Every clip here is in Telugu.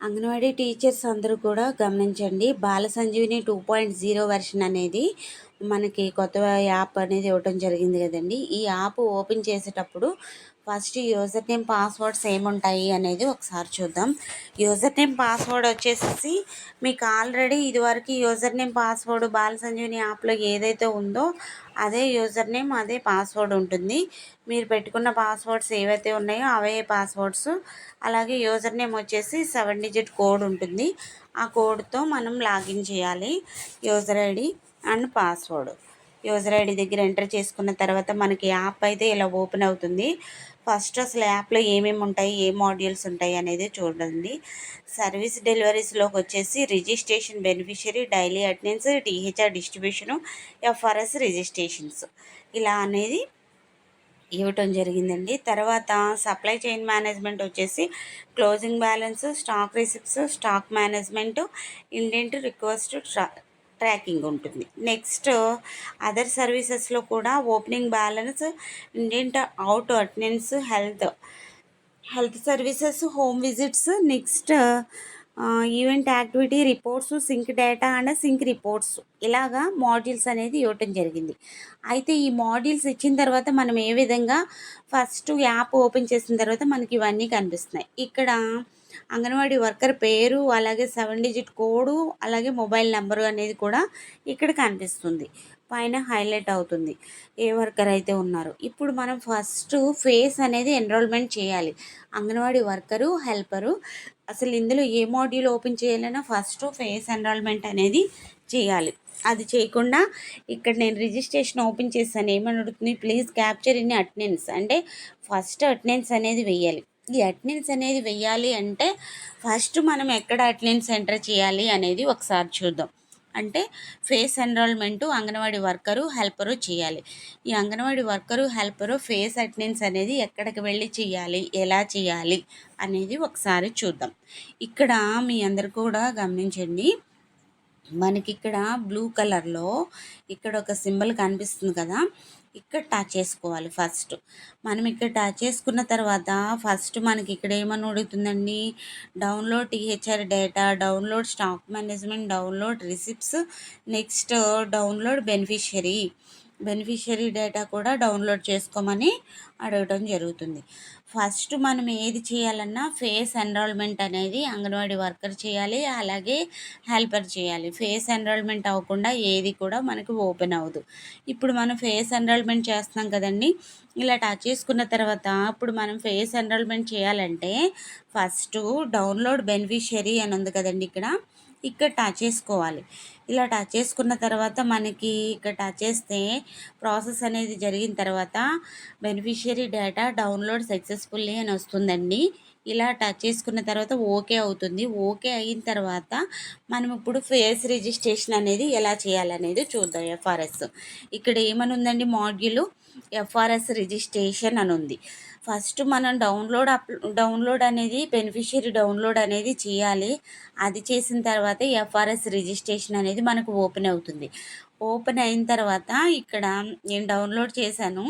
అంగన్వాడీ టీచర్స్ అందరూ కూడా గమనించండి. Bala Sanjeevini two point zero version అనేది మనకి కొత్త యాప్ అనేది ఇవ్వటం జరిగింది కదండి. ఈ యాప్ ఓపెన్ చేసేటప్పుడు ఫస్ట్ యూజర్ నేమ్ పాస్వర్డ్స్ ఏముంటాయి అనేది ఒకసారి చూద్దాం. యూజర్ నేమ్ పాస్వర్డ్ వచ్చేసి మీకు ఆల్రెడీ ఇదివరకు user name password Bala Sanjeevini యాప్లో ఏదైతే ఉందో అదే యూజర్ నేమ్ అదే పాస్వర్డ్ ఉంటుంది. మీరు పెట్టుకున్న పాస్వర్డ్స్ ఏవైతే ఉన్నాయో అవే పాస్వర్డ్స్ అలాగే యూజర్ నేమ్ వచ్చేసి సెవెన్ డిజిట్ కోడ్ ఉంటుంది. ఆ కోడ్తో మనం లాగిన్ చేయాలి. User ID and password user ID దగ్గర ఎంటర్ చేసుకున్న తర్వాత మనకి యాప్ అయితే ఇలా ఓపెన్ అవుతుంది. ఫస్ట్ అసలు యాప్లో ఏమేమి ఉంటాయి ఏ మాడ్యూల్స్ ఉంటాయి అనేది చూడండి. సర్వీస్ డెలివరీస్లోకి వచ్చేసి registration beneficiary daily attendance THR distribution FRS registrations. ఇలా అనేది ఇవ్వటం జరిగిందండి. తర్వాత సప్లై చైన్ మేనేజ్మెంట్ వచ్చేసి closing balance stock receipts stock management indent request tracking ఉంటుంది. నెక్స్ట్ అదర్ సర్వీసెస్లో కూడా opening balance in and out attendance health health services home visits next event activity reports sync data and sync reports. ఇలాగా మాడ్యూల్స్ అనేది ఇవ్వటం జరిగింది. అయితే ఈ మాడ్యూల్స్ ఇచ్చిన తర్వాత మనం ఏ విధంగా ఫస్ట్ యాప్ ఓపెన్ చేసిన తర్వాత మనకి ఇవన్నీ కనిపిస్తున్నాయి. ఇక్కడ అంగన్వాడీ వర్కర్ పేరు అలాగే సెవెన్ డిజిట్ కోడు అలాగే మొబైల్ నెంబరు అనేది కూడా ఇక్కడ కనిపిస్తుంది. పైన హైలైట్ అవుతుంది. ఏ వర్కర్ అయితే ఉన్నారో. ఇప్పుడు మనం ఫస్ట్ ఫేస్ అనేది ఎన్రోల్మెంట్ చేయాలి. అంగన్వాడీ వర్కరు హెల్పరు అసలు ఇందులో ఏ మాడ్యూల్ ఓపెన్ చేయాలన్నా ఫస్ట్ ఫేస్ ఎన్రోల్మెంట్ అనేది చేయాలి. అది చేయకుండా ఇక్కడ నేను రిజిస్ట్రేషన్ ఓపెన్ చేస్తాను ఏమని అడుగుతుంది ప్లీజ్ క్యాప్చర్ ఇన్ అటెండెన్స్. అంటే ఫస్ట్ అటెండెన్స్ అనేది వెయ్యాలి ఈ అటెండెన్స్ అనేది వెయ్యాలి అంటే ఫస్ట్ మనం ఎక్కడ అటెండెన్స్ ఎంటర్ చేయాలి అనేది ఒకసారి చూద్దాం. అంటే face enrollment anganwadi worker helper చేయాలి. ఈ anganwadi worker helper face attendance అనేది ఎక్కడికి వెళ్ళి చేయాలి ఎలా చేయాలి అనేది ఒకసారి చూద్దాం. ఇక్కడ మీ అందరు కూడా గమనించండి. మనకి ఇక్కడ బ్లూ కలర్లో ఇక్కడ ఒక సింబల్ కనిపిస్తుంది కదా ఇక్కడ టచ్ చేసుకోవాలి ఫస్ట్. మనం ఇక్కడ టచ్ చేసుకున్న తర్వాత ఫస్ట్ మనకి ఇక్కడ ఏమని ఉడుగుతుందండి download THR data download stock management download receipts next download beneficiary. Beneficiary data కూడా డౌన్లోడ్ చేసుకోమని అడగడం జరుగుతుంది. ఫస్ట్ మనం ఏది చేయాలన్నా ఫేస్ ఎన్రోల్మెంట్ అనేది అంగన్వాడీ వర్కర్ చేయాలి అలాగే హెల్పర్ చేయాలి. ఫేస్ ఎన్రోల్మెంట్ అవ్వకుండా ఏది కూడా మనకు ఓపెన్ అవ్వదు. ఇప్పుడు మనం ఫేస్ ఎన్రోల్మెంట్ చేస్తున్నాం కదండి ఇలా టచ్ చేసుకున్న తర్వాత ఇప్పుడు మనం ఫేస్ ఎన్రోల్మెంట్ చేయాలంటే ఫస్ట్ డౌన్లోడ్ బెనిఫిషరీ అని ఉంది కదండి ఇక్కడ. ఇక్కడ టచ్ చేసుకోవాలి. ఇలా టచ్ చేసుకున్న తర్వాత మనకి ఇక్కడ టచ్ చేస్తే ప్రాసెస్ అనేది జరిగిన తర్వాత బెనిఫిషియరీ డేటా డౌన్లోడ్ సక్సెస్ఫుల్లీ అని వస్తుందండి. ఇలా టచ్ చేసుకున్న తర్వాత ఓకే అవుతుంది. ఓకే అయిన తర్వాత మనం ఇప్పుడు ఫేస్ రిజిస్ట్రేషన్ అనేది ఎలా చేయాలనేది చూద్దాం ఎఫ్ఆర్ఎస్ ఇక్కడ ఏమని ఉందండి మాడ్యూల్ ఎఫ్ఆర్ఎస్ రిజిస్ట్రేషన్ అని ఉంది. ఫస్ట్ మనం డౌన్లోడ్ అప్ డౌన్లోడ్ అనేది బెనిఫిషియరీ డౌన్లోడ్ అనేది చేయాలి. అది చేసిన తర్వాత ఎఫ్ఆర్ఎస్ రిజిస్ట్రేషన్ అనేది మనకు ఓపెన్ అవుతుంది. ఓపెన్ అయిన తర్వాత ఇక్కడ నేను డౌన్లోడ్ చేశాను.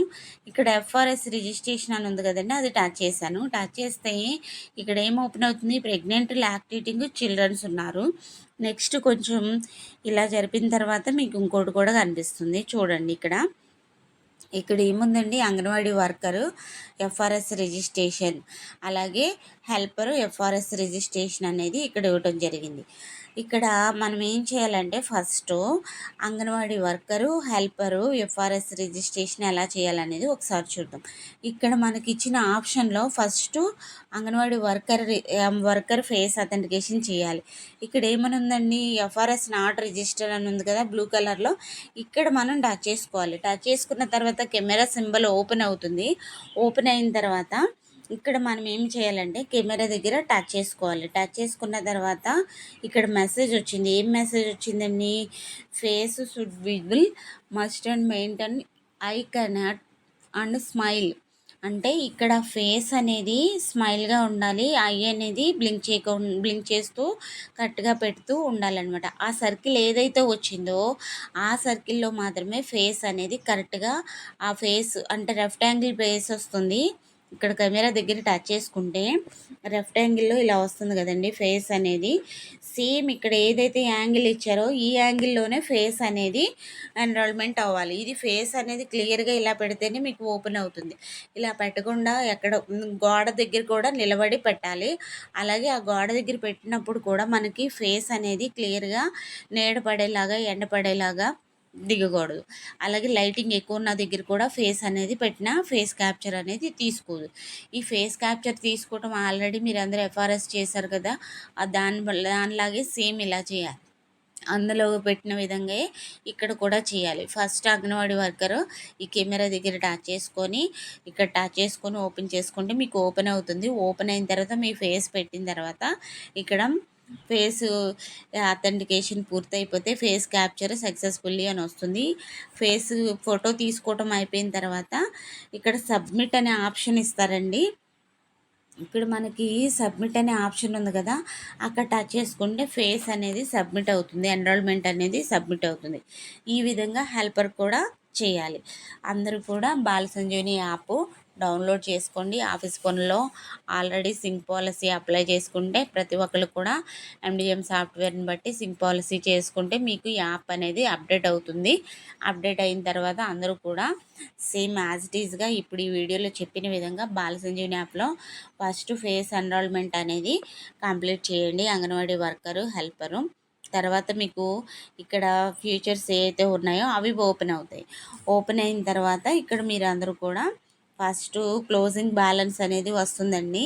ఇక్కడ ఎఫ్ఆర్ఎస్ రిజిస్ట్రేషన్ అని ఉంది కదండి అది టచ్ చేశాను. టచ్ చేస్తే ఇక్కడ ఏం ఓపెన్ అవుతుంది? ప్రెగ్నెంట్ లాక్టేటింగ్ చిల్డ్రన్స్ ఉన్నారు. నెక్స్ట్ కొంచెం ఇలా జరిపిన తర్వాత మీకు ఇంకోటి కూడా కనిపిస్తుంది. చూడండి ఇక్కడ. ఇక్కడ ఏముందండి? అంగన్వాడీ వర్కరు ఎఫ్ఆర్ఎస్ రిజిస్ట్రేషన్ అలాగే హెల్పరు ఎఫ్ఆర్ఎస్ రిజిస్ట్రేషన్ అనేది ఇక్కడ ఇవ్వటం జరిగింది. ఇక్కడ మనం ఏం చేయాలంటే first anganwadi worker helper FRS registration ఎలా చేయాలనేది ఒకసారి చూద్దాం. ఇక్కడ మనకి ఇచ్చిన ఆప్షన్లో first anganwadi worker worker face authentication చేయాలి. ఇక్కడ ఏమనుందండి? ఎఫ్ఆర్ఎస్ నాట్ రిజిస్టర్ అని ఉంది కదా బ్లూ కలర్లో. ఇక్కడ మనం టచ్ చేసుకోవాలి. టచ్ చేసుకున్న తర్వాత కెమెరా సింబల్ ఓపెన్ అవుతుంది. ఓపెన్ అయిన తర్వాత ఇక్కడ మనం ఏం చేయాలంటే కెమెరా దగ్గర టచ్ చేసుకోవాలి. టచ్ చేసుకున్న తర్వాత ఇక్కడ మెసేజ్ వచ్చింది. ఏం మెసేజ్ వచ్చిందండి face should visible must and maintain I cannot and smile. అంటే ఇక్కడ ఫేస్ అనేది స్మైల్గా ఉండాలి. ఐ అనేది బ్లింక్ చేయక బ్లింక్ చేస్తూ కరెక్ట్గా పెడుతూ ఉండాలన్నమాట. ఆ సర్కిల్ ఏదైతే వచ్చిందో ఆ సర్కిల్లో మాత్రమే ఫేస్ అనేది కరెక్ట్గా ఆ ఫేస్ అంటే లెఫ్ట్ యాంగిల్ ఫేస్ వస్తుంది. ఇక్కడ కెమెరా దగ్గర టచ్ చేసుకుంటే లెఫ్ట్ యాంగిల్లో ఇలా వస్తుంది కదండి ఫేస్ అనేది. సేమ్ ఇక్కడ ఏదైతే యాంగిల్ ఇచ్చారో ఈ యాంగిల్లోనే ఫేస్ అనేది ఎన్రోల్మెంట్ అవ్వాలి. ఇది ఫేస్ అనేది క్లియర్గా ఇలా పెడితేనే మీకు ఓపెన్ అవుతుంది. ఇలా పెట్టకుండా ఎక్కడ గోడ దగ్గర కూడా నిలబడి పెట్టాలి. అలాగే ఆ గోడ దగ్గర పెట్టినప్పుడు కూడా మనకి ఫేస్ అనేది క్లియర్గా నీడ పడేలాగా ఎండ పడేలాగా దిగకూడదు. అలాగే లైటింగ్ ఎక్కువ ఉన్న దగ్గర కూడా ఫేస్ అనేది పెట్టిన ఫేస్ క్యాప్చర్ అనేది తీసుకోదు. ఈ ఫేస్ క్యాప్చర్ తీసుకోవటం ఆల్రెడీ మీరు అందరూ ఎఫ్ఆర్ఎస్ చేశారు కదా దాని దానిలాగే సేమ్ ఇలా చేయాలి. అందులో పెట్టిన విధంగా ఇక్కడ కూడా చేయాలి. ఫస్ట్ అంగన్వాడీ వర్కర్ ఈ కెమెరా దగ్గర టచ్ చేసుకొని ఇక్కడ టచ్ చేసుకొని ఓపెన్ చేసుకుంటే మీకు ఓపెన్ అవుతుంది. ఓపెన్ అయిన తర్వాత మీ ఫేస్ పెట్టిన తర్వాత ఇక్కడ ఫేస్ అథెంటికేషన్ పూర్తయిపోతే ఫేస్ క్యాప్చర్ సక్సెస్ఫుల్లీ అని వస్తుంది. ఫేస్ ఫోటో తీసుకోవటం అయిపోయిన తర్వాత ఇక్కడ సబ్మిట్ అనే ఆప్షన్ ఇస్తారండి. ఇక్కడ మనకి సబ్మిట్ అనే ఆప్షన్ ఉంది కదా అక్కడ టచ్ చేసుకుంటే ఫేస్ అనేది సబ్మిట్ అవుతుంది ఎన్రోల్మెంట్ అనేది సబ్మిట్ అవుతుంది. ఈ విధంగా హెల్పర్ కూడా చేయాలి. అందరూ కూడా బాల సంజీవని యాప్ డౌన్లోడ్ చేసుకోండి. ఆఫీస్ ఫోన్లో ఆల్రెడీ సింక్ పాలసీ అప్లై చేసుకుంటే ప్రతి ఒక్కరు కూడా ఎండిఎం సాఫ్ట్వేర్ని బట్టి సింక్ పాలసీ చేసుకుంటే మీకు యాప్ అనేది అప్డేట్ అవుతుంది. అప్డేట్ అయిన తర్వాత అందరూ కూడా సేమ్ యాజ్ ఇట్ ఈజ్గా ఇప్పుడు ఈ వీడియోలో చెప్పిన విధంగా బాలసంజీవని యాప్లో ఫస్ట్ ఫేస్ ఎన్రోల్మెంట్ అనేది కంప్లీట్ చేయండి. Anganwadi worker helper. తర్వాత మీకు ఇక్కడ ఫ్యూచర్స్ ఏవైతే ఉన్నాయో అవి ఓపెన్ అవుతాయి. ఓపెన్ అయిన తర్వాత ఇక్కడ మీరు అందరూ కూడా ఫస్ట్ క్లోజింగ్ బ్యాలెన్స్ అనేది వస్తుందండి.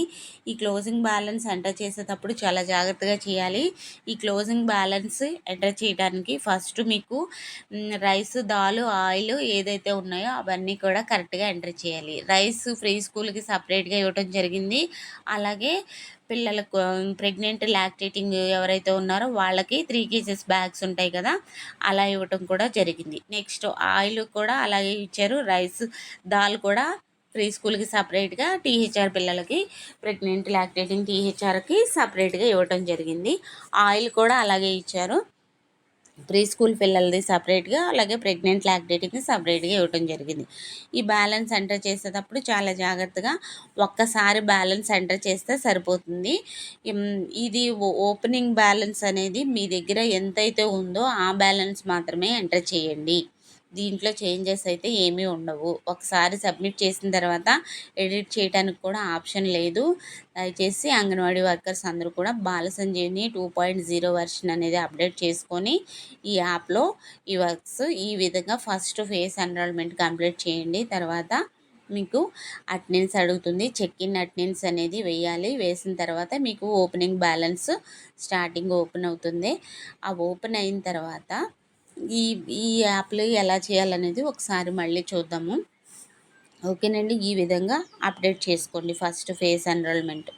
ఈ క్లోజింగ్ బ్యాలెన్స్ ఎంటర్ చేసేటప్పుడు చాలా జాగ్రత్తగా చేయాలి. ఈ క్లోజింగ్ బ్యాలెన్స్ ఎంటర్ చేయడానికి ఫస్ట్ మీకు రైస్ దాలు ఆయిల్ ఏదైతే ఉన్నాయో అవన్నీ కూడా కరెక్ట్గా ఎంటర్ చేయాలి. రైస్ ఫ్రీ స్కూల్కి సపరేట్గా ఇవ్వటం జరిగింది. అలాగే పిల్లలకు ప్రెగ్నెంట్ లాక్టేటింగ్ ఎవరైతే ఉన్నారో వాళ్ళకి త్రీ కేజెస్ బ్యాగ్స్ ఉంటాయి కదా అలా ఇవ్వటం కూడా జరిగింది. నెక్స్ట్ ఆయిల్ కూడా అలాగే ఇచ్చారు. రైస్ దాల్ కూడా ప్రీ స్కూల్కి సపరేట్గా టీహెచ్ఆర్ పిల్లలకి ప్రెగ్నెంట్ లాక్టేటింగ్ టీహెచ్ఆర్కి సపరేట్గా ఇవ్వటం జరిగింది. ఆయిల్ కూడా అలాగే ఇచ్చారు. ప్రీ స్కూల్ పిల్లలది సపరేట్గా అలాగే ప్రెగ్నెంట్ లాక్టేటింగ్ని సపరేట్గా ఇవ్వటం జరిగింది. ఈ బ్యాలెన్స్ ఎంటర్ చేసేటప్పుడు చాలా జాగ్రత్తగా ఒక్కసారి బ్యాలెన్స్ ఎంటర్ చేస్తే సరిపోతుంది. ఇది ఓపెనింగ్ బ్యాలెన్స్ అనేది మీ దగ్గర ఎంతైతే ఉందో ఆ బ్యాలెన్స్ మాత్రమే ఎంటర్ చేయండి. దీంట్లో చేంజెస్ అయితే ఏమీ ఉండవు. ఒకసారి సబ్మిట్ చేసిన తర్వాత ఎడిట్ చేయడానికి కూడా ఆప్షన్ లేదు. దయచేసి అంగన్వాడీ వర్కర్స్ అందరూ కూడా Bala Sanjeevini two point zero version అనేది అప్డేట్ చేసుకొని ఈ యాప్లో ఈ వర్క్స్ ఈ విధంగా ఫస్ట్ ఫేస్ ఎన్రోల్మెంట్ కంప్లీట్ చేయండి. తర్వాత మీకు అటెండెన్స్ అడుగుతుంది. చెక్ ఇన్ అటెండెన్స్ అనేది వేయాలి. వేసిన తర్వాత మీకు ఓపెనింగ్ బ్యాలెన్స్ స్టార్టింగ్ ఓపెన్ అవుతుంది. ఆ ఓపెన్ అయిన తర్వాత ఈ ఈ యాప్లో ఎలా చేయాలనేది ఒకసారి మళ్ళీ చూద్దాము. ఓకేనండి? ఈ విధంగా అప్డేట్ చేసుకోండి ఫస్ట్ ఫేస్ ఎన్రోల్మెంట్.